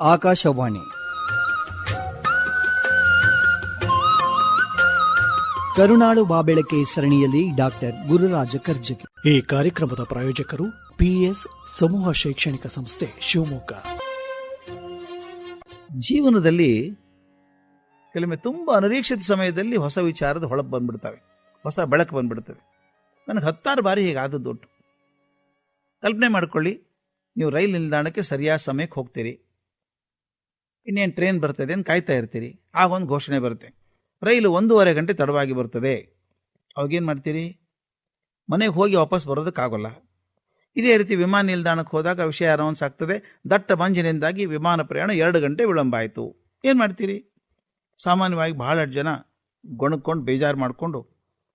ಆಕಾಶವಾಣಿ. ಕರುನಾಳು ಬಾಬೆಳಕೆ ಸರಣಿಯಲ್ಲಿ ಡಾಕ್ಟರ್ ಗುರುರಾಜ ಕರ್ಜಗಿ. ಈ ಕಾರ್ಯಕ್ರಮದ ಪ್ರಾಯೋಜಕರು ಪಿಎಸ್ ಸಮೂಹ ಶೈಕ್ಷಣಿಕ ಸಂಸ್ಥೆ ಶಿವಮೊಗ್ಗ. ಜೀವನದಲ್ಲಿ ಕೆಲವೊಮ್ಮೆ ತುಂಬ ಅನಿರೀಕ್ಷಿತ ಸಮಯದಲ್ಲಿ ಹೊಸ ವಿಚಾರದ ಹೊಳಪು ಬಂದ್ಬಿಡ್ತವೆ. ಹೊಸ ಬೆಳಕು ಬಂದ್ಬಿಡ್ತದೆ. ನನಗೆ ಹತ್ತಾರು ಬಾರಿ ಹೀಗೆ ಆದದ್ದು ಉಂಟು. ಕಲ್ಪನೆ ಮಾಡ್ಕೊಳ್ಳಿ ನೀವು ರೈಲು ನಿಲ್ದಾಣಕ್ಕೆ ಸರಿಯಾದ ಸಮಯಕ್ಕೆ ಹೋಗ್ತೀರಿ. ಇನ್ನೇನು ಟ್ರೈನ್ ಬರ್ತದೆ ಅಂತ ಕಾಯ್ತಾ ಇರ್ತೀರಿ. ಆಗ ಒಂದು ಘೋಷಣೆ ಬರುತ್ತೆ. ರೈಲು ಒಂದೂವರೆ ಗಂಟೆ ತಡವಾಗಿ ಬರ್ತದೆ. ಅವಾಗೇನು ಮಾಡ್ತೀರಿ? ಮನೆಗೆ ಹೋಗಿ ವಾಪಸ್ ಬರೋದಕ್ಕಾಗೋಲ್ಲ. ಇದೇ ರೀತಿ ವಿಮಾನ ನಿಲ್ದಾಣಕ್ಕೆ ಹೋದಾಗ ವಿಷಯ ಅನೌನ್ಸ್ ಆಗ್ತದೆ. ದಟ್ಟ ಮಂಜಿನಿಂದಾಗಿ ವಿಮಾನ ಪ್ರಯಾಣ ಎರಡು ಗಂಟೆ ವಿಳಂಬ ಆಯಿತು. ಏನು ಮಾಡ್ತೀರಿ? ಸಾಮಾನ್ಯವಾಗಿ ಭಾಳ ಜನ ಗೊಣಕೊಂಡು ಬೇಜಾರು ಮಾಡಿಕೊಂಡು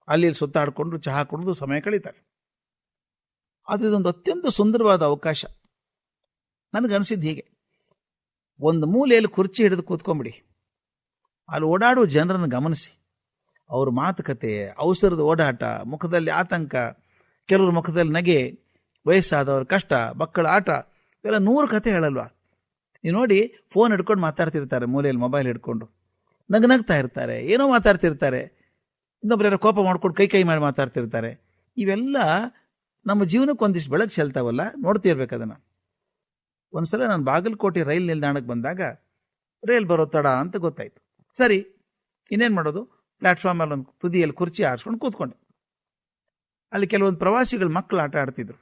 ಅಲ್ಲಿ ಸುತ್ತಾಡಿಕೊಂಡು, ಚಹಾ ಕುಡಿದು ಸಮಯ ಕಳೀತಾರೆ. ಆದರೆ ಇದೊಂದು ಅತ್ಯಂತ ಸುಂದರವಾದ ಅವಕಾಶ. ನನಗನ್ಸಿದ್ದು ಹೀಗೆ. ಒಂದು ಮೂಲೆಯಲ್ಲಿ ಕುರ್ಚಿ ಹಿಡಿದು ಕೂತ್ಕೊಂಬಿಡಿ. ಅಲ್ಲಿ ಓಡಾಡುವ ಜನರನ್ನು ಗಮನಿಸಿ. ಅವ್ರ ಮಾತುಕತೆ, ಅವಸರದ ಓಡಾಟ, ಮುಖದಲ್ಲಿ ಆತಂಕ, ಕೆಲವ್ರ ಮುಖದಲ್ಲಿ ನಗೆ, ವಯಸ್ಸಾದವ್ರ ಕಷ್ಟ, ಮಕ್ಕಳ ಆಟ, ಇವೆಲ್ಲ ನೂರು ಕತೆ ಹೇಳಲ್ವಾ? ನೀವು ನೋಡಿ ಫೋನ್ ಹಿಡ್ಕೊಂಡು ಮಾತಾಡ್ತಿರ್ತಾರೆ ಮೂಲೆಯಲ್ಲಿ ಮೊಬೈಲ್ ಹಿಡ್ಕೊಂಡು. ನಗನಗ್ತಾ ಇರ್ತಾರೆ, ಏನೋ ಮಾತಾಡ್ತಿರ್ತಾರೆ. ಇನ್ನೊಬ್ಬರ ಕೋಪ ಮಾಡ್ಕೊಂಡು ಕೈ ಕೈ ಮಾಡಿ ಮಾತಾಡ್ತಿರ್ತಾರೆ. ಇವೆಲ್ಲ ನಮ್ಮ ಜೀವನಕ್ಕೆ ಒಂದಿಷ್ಟು ಬೆಳಕು ಚೆಲ್ತಾವಲ್ಲ? ನೋಡ್ತಿರ್ಬೇಕು ಅದನ್ನು. ಒಂದ್ಸಲ ನಾನು ಬಾಗಲಕೋಟೆ ರೈಲ್ ನಿಲ್ದಾಣಕ್ಕೆ ಬಂದಾಗ ರೈಲ್ ಬರೋ ತಡ ಅಂತ ಗೊತ್ತಾಯ್ತು. ಸರಿ, ಇನ್ನೇನು ಮಾಡೋದು? ಪ್ಲಾಟ್ಫಾರ್ಮಲ್ಲಿ ಒಂದು ತುದಿಯಲ್ಲಿ ಕುರ್ಚಿ ಆರಿಸ್ಕೊಂಡು ಕೂತ್ಕೊಂಡೆ. ಅಲ್ಲಿ ಕೆಲವೊಂದು ಪ್ರವಾಸಿಗಳು ಮಕ್ಕಳು ಆಟ ಆಡ್ತಿದ್ರು.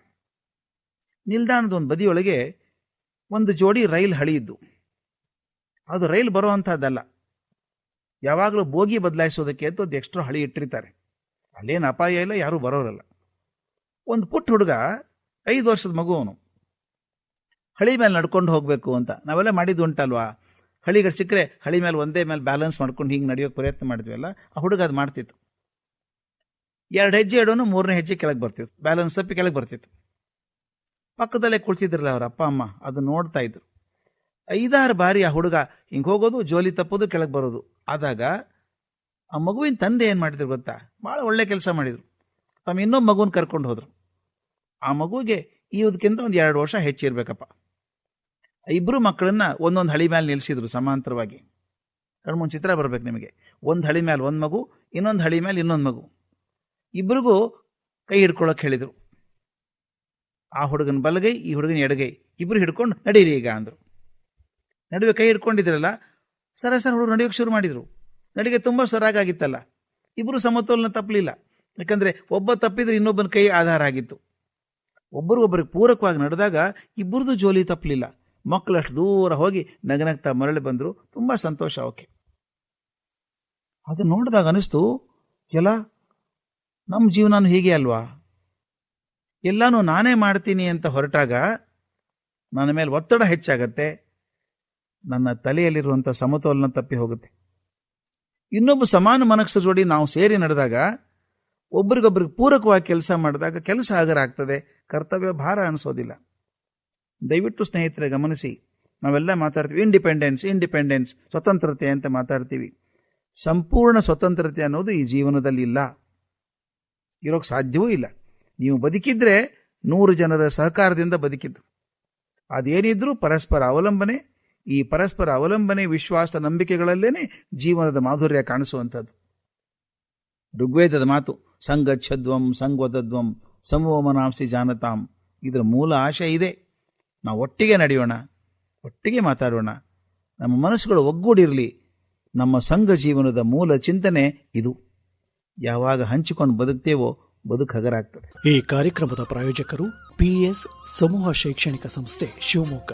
ನಿಲ್ದಾಣದ ಒಂದು ಬದಿಯೊಳಗೆ ಒಂದು ಜೋಡಿ ರೈಲ್ ಹಳಿಯಿದ್ದು ಅದು ರೈಲ್ ಬರುವಂಥದ್ದಲ್ಲ ಯಾವಾಗಲೂ ಬೋಗಿ ಬದಲಾಯಿಸೋದಕ್ಕೆ ಅಂತ ಒಂದು ಎಕ್ಸ್ಟ್ರಾ ಹಳಿ ಇಟ್ಟಿರ್ತಾರೆ. ಅಲ್ಲೇನು ಅಪಾಯ ಇಲ್ಲ, ಯಾರೂ ಬರೋರಲ್ಲ. ಒಂದು ಪುಟ್ಟ ಹುಡುಗ ಐದು ವರ್ಷದ ಮಗು ಅವನು. ಹಳಿ ಮೇಲೆ ನಡ್ಕೊಂಡು ಹೋಗಬೇಕು ಅಂತ. ನಾವೆಲ್ಲ ಮಾಡಿದ್ದು ಉಂಟಲ್ವಾ? ಹಳಿಗಳು ಸಿಕ್ಕರೆ ಹಳಿ ಮೇಲೆ ಒಂದೇ ಮೇಲೆ ಬ್ಯಾಲೆನ್ಸ್ ಮಾಡ್ಕೊಂಡು ಹಿಂಗೆ ನಡೆಯೋಕೆ ಪ್ರಯತ್ನ ಮಾಡಿದ್ವಲ್ಲ ಆ ಹುಡುಗ ಅದು ಮಾಡ್ತಿತ್ತು. ಎರಡು ಹೆಜ್ಜೆ ಇಡೋನು ಮೂರನೇ ಹೆಜ್ಜೆ ಕೆಳಗೆ ಬರ್ತಿತ್ತು. ಬ್ಯಾಲೆನ್ಸ್ ತಪ್ಪಿ ಕೆಳಗೆ ಬರ್ತಿತ್ತು. ಪಕ್ಕದಲ್ಲೇ ಕುಳಿತಿದ್ರಲ್ಲ ಅವ್ರ ಅಪ್ಪ, ಅಮ್ಮ ಅದು ನೋಡ್ತಾ ಇದ್ರು. ಐದಾರು ಬಾರಿ ಆ ಹುಡುಗ ಹಿಂಗೆ ಹೋಗೋದು, ಜೋಲಿ ತಪ್ಪೋದು, ಕೆಳಗೆ ಬರೋದು. ಆದಾಗ ಆ ಮಗುವಿನ ತಂದೆ ಏನು ಮಾಡಿದ್ರು ಗೊತ್ತಾ? ಭಾಳ ಒಳ್ಳೆ ಕೆಲಸ ಮಾಡಿದರು. ತಮ್ಮ ಇನ್ನೊಬ್ಬ ಮಗುನ ಕರ್ಕೊಂಡು ಹೋದರು. ಆ ಮಗುವಿಗೆ ಇದಕ್ಕಿಂತ ಒಂದು ಎರಡು ವರ್ಷ ಹೆಚ್ಚಿರ್ಬೇಕಪ್ಪ. ಇಬ್ಬರು ಮಕ್ಕಳನ್ನ ಒಂದೊಂದು ಹಳಿ ಮೇಲೆ ನಿಲ್ಲಿಸಿದ್ರು ಸಮಾಂತರವಾಗಿ. ಕಣ್ಮುಂದ್ ಚಿತ್ರ ಬರ್ಬೇಕು ನಿಮಗೆ. ಒಂದು ಹಳಿ ಮೇಲೆ ಒಂದು ಮಗು, ಇನ್ನೊಂದು ಹಳಿ ಮೇಲೆ ಇನ್ನೊಂದು ಮಗು. ಇಬ್ಬರಿಗೂ ಕೈ ಹಿಡ್ಕೊಳ್ಳೋಕೆ ಹೇಳಿದರು. ಆ ಹುಡುಗನ ಬಲಗೈ, ಈ ಹುಡುಗನ ಎಡಗೈ. ಇಬ್ಬರು ಹಿಡ್ಕೊಂಡು ನಡೀರಿ ಈಗ ಅಂದರು. ನಡುವೆ ಕೈ ಹಿಡ್ಕೊಂಡಿದ್ರಲ್ಲ, ಸರ ಸರ, ಹುಡುಗರು ನಡೆಯೋಕ್ಕೆ ಶುರು ಮಾಡಿದರು. ನಡಿಗೆ ತುಂಬ ಸರಾಗಾಗಿತ್ತಲ್ಲ ಇಬ್ಬರು ಸಮತೋಲನ ತಪ್ಪಲಿಲ್ಲ ಯಾಕಂದರೆ ಒಬ್ಬ ತಪ್ಪಿದ್ರೆ ಇನ್ನೊಬ್ಬನ ಕೈ ಆಧಾರ ಆಗಿತ್ತು. ಒಬ್ಬರಿಗೊಬ್ಬರಿಗೆ ಪೂರಕವಾಗಿ ನಡೆದಾಗ ಇಬ್ಬರದು ಜೋಲಿ ತಪ್ಪಲಿಲ್ಲ ಮಕ್ಕಳು ಅಷ್ಟು ದೂರ ಹೋಗಿ ನಗನಗ್ತಾ ಮರಳಿ ಬಂದರು, ತುಂಬ ಸಂತೋಷ ಅವಕ್ಕೆ. ಅದು ನೋಡಿದಾಗ ಅನಿಸ್ತು ಎಲ್ಲ ನಮ್ಮ ಜೀವನನೂ ಹೀಗೆ ಅಲ್ವಾ? ಎಲ್ಲನೂ ನಾನೇ ಮಾಡ್ತೀನಿ ಅಂತ ಹೊರಟಾಗ ನನ್ನ ಮೇಲೆ ಒತ್ತಡ ಹೆಚ್ಚಾಗತ್ತೆ, ನನ್ನ ತಲೆಯಲ್ಲಿರುವಂಥ ಸಮತೋಲನ ತಪ್ಪಿ ಹೋಗುತ್ತೆ. ಇನ್ನೊಬ್ಬ ಸಮಾನ ಮನಸ್ಸು ಜೋಡಿ ನಾವು ಸೇರಿ ನಡೆದಾಗ, ಒಬ್ರಿಗೊಬ್ರಿಗೆ ಪೂರಕವಾಗಿ ಕೆಲಸ ಮಾಡಿದಾಗ ಕೆಲಸ ಆಗರಾಗ್ತದೆ ಕರ್ತವ್ಯ ಭಾರ ಅನಿಸೋದಿಲ್ಲ. ದಯವಿಟ್ಟು ಸ್ನೇಹಿತರೆ ಗಮನಿಸಿ, ನಾವೆಲ್ಲ ಮಾತಾಡ್ತೀವಿ ಇಂಡಿಪೆಂಡೆನ್ಸ್ ಇಂಡಿಪೆಂಡೆನ್ಸ್ ಸ್ವತಂತ್ರತೆ ಅಂತ ಮಾತಾಡ್ತೀವಿ. ಸಂಪೂರ್ಣ ಸ್ವತಂತ್ರತೆ ಅನ್ನೋದು ಈ ಜೀವನದಲ್ಲಿ ಇಲ್ಲ. ಇರೋಕ್ಕೆ ಸಾಧ್ಯವೂ ಇಲ್ಲ. ನೀವು ಬದುಕಿದ್ರೆ ನೂರು ಜನರ ಸಹಕಾರದಿಂದ ಬದುಕಿದ್ದು. ಅದೇನಿದ್ರೂ ಪರಸ್ಪರ ಅವಲಂಬನೆ, ಈ ಪರಸ್ಪರ ಅವಲಂಬನೆ ವಿಶ್ವಾಸ ನಂಬಿಕೆಗಳಲ್ಲೇನೆ ಜೀವನದ ಮಾಧುರ್ಯ ಕಾಣಿಸುವಂಥದ್ದು. ಋಗ್ವೇದದ ಮಾತು, ಸಂಗಚ್ಛದ್ವಂ ಸಂಗತದ್ವಂ ಸಂವಮನಾಂಸಿ ಜಾನತಾಂ, ಇದರ ಮೂಲ ಆಶಯ ಇದೆ. ನಾವು ಒಟ್ಟಿಗೆ ನಡೆಯೋಣ, ಒಟ್ಟಿಗೆ ಮಾತಾಡೋಣ. ನಮ್ಮ ಮನಸ್ಸುಗಳು ಒಗ್ಗೂಡಿರಲಿ. ನಮ್ಮ ಸಂಘ ಜೀವನದ ಮೂಲ ಚಿಂತನೆ ಇದು. ಯಾವಾಗ ಹಂಚಿಕೊಂಡು ಬದುಕ್ತೇವೋ ಬದುಕು ಹಗರಾಗ್ತದೆ. ಈ ಕಾರ್ಯಕ್ರಮದ ಪ್ರಾಯೋಜಕರು ಪಿಎಸ್ ಸಮೂಹ ಶೈಕ್ಷಣಿಕ ಸಂಸ್ಥೆ ಶಿವಮೊಗ್ಗ.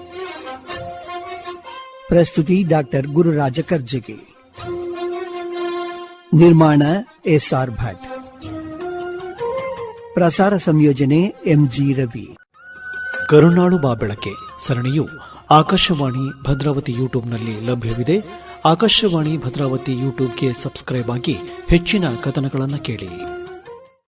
ಪ್ರಸ್ತುತಿ ಡಾಕ್ಟರ್ ಗುರುರಾಜ ಕರ್ಜಗಿ. ನಿರ್ಮಾಣ ಎಸ್ಆರ್ ಭಟ್. ಪ್ರಸಾರ ಸಂಯೋಜನೆ ಎಂಜಿ ರವಿ. ಕರುನಾಳು ಬಾ ಬೆಳಕೆ ಸರಣಿಯು ಆಕಾಶವಾಣಿ ಭದ್ರಾವತಿ ಯೂಟ್ಯೂಬ್ನಲ್ಲಿ ಲಭ್ಯವಿದೆ. ಆಕಾಶವಾಣಿ ಭದ್ರಾವತಿ ಯೂಟ್ಯೂಬ್ಗೆ ಸಬ್ಸ್ಕ್ರೈಬ್ ಆಗಿ ಹೆಚ್ಚಿನ ಕಥನಗಳನ್ನು ಕೇಳಿ.